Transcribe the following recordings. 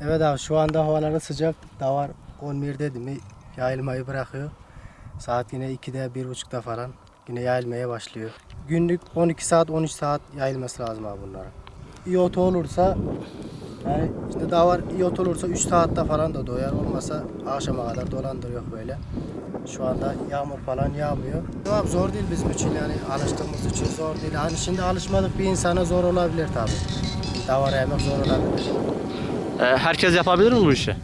Evet abi şu anda havaları sıcak. Davar 11 dedi mi yayılmayı bırakıyor. Saat yine 2'de 1.30'da falan yine yayılmaya başlıyor. Günlük 12 saat 13 saat yayılması lazım abi bunlara. İyot olursa yani işte davar iyot olursa 3 saatte falan da doyar. Olmasa akşama kadar dolandırıyor böyle. Şu anda yağmur falan yağmıyor. Abi zor değil bizim için yani alıştığımız için zor değil. Hani şimdi alışmadık bir insana zor olabilir tabii. Davar yemek zor olabilir. Ee, herkes yapabilir mi bu işi?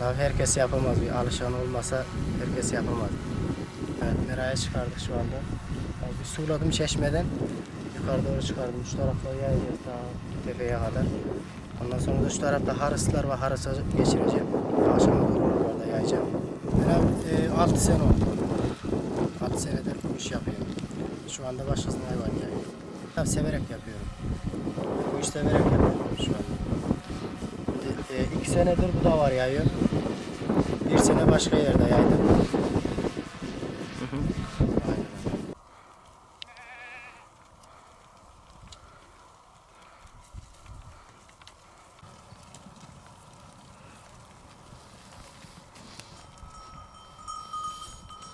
Vallahi herkes yapamaz. Bir alışan olmasa herkes yapamaz. Evet, meraya çıkardık şu anda. Yani bir suladım çeşmeden. Yukarı doğru çıkardım. Şu tarafta yayacağız daha tepeye kadar. Ondan sonra da şu tarafta harıslar ve harısa geçireceğim. Akşama doğru oralarda yayacağım. Ben 6 sene oldu. 6 senedir bu iş yapıyorum. Şu anda başkasına hayvan yayıyorum. Tabii severek yapıyorum. Bu severek yapıyorum şu anda. E, e, iki senedir bu da var yayıyor. Bir sene başka yerde yaydım.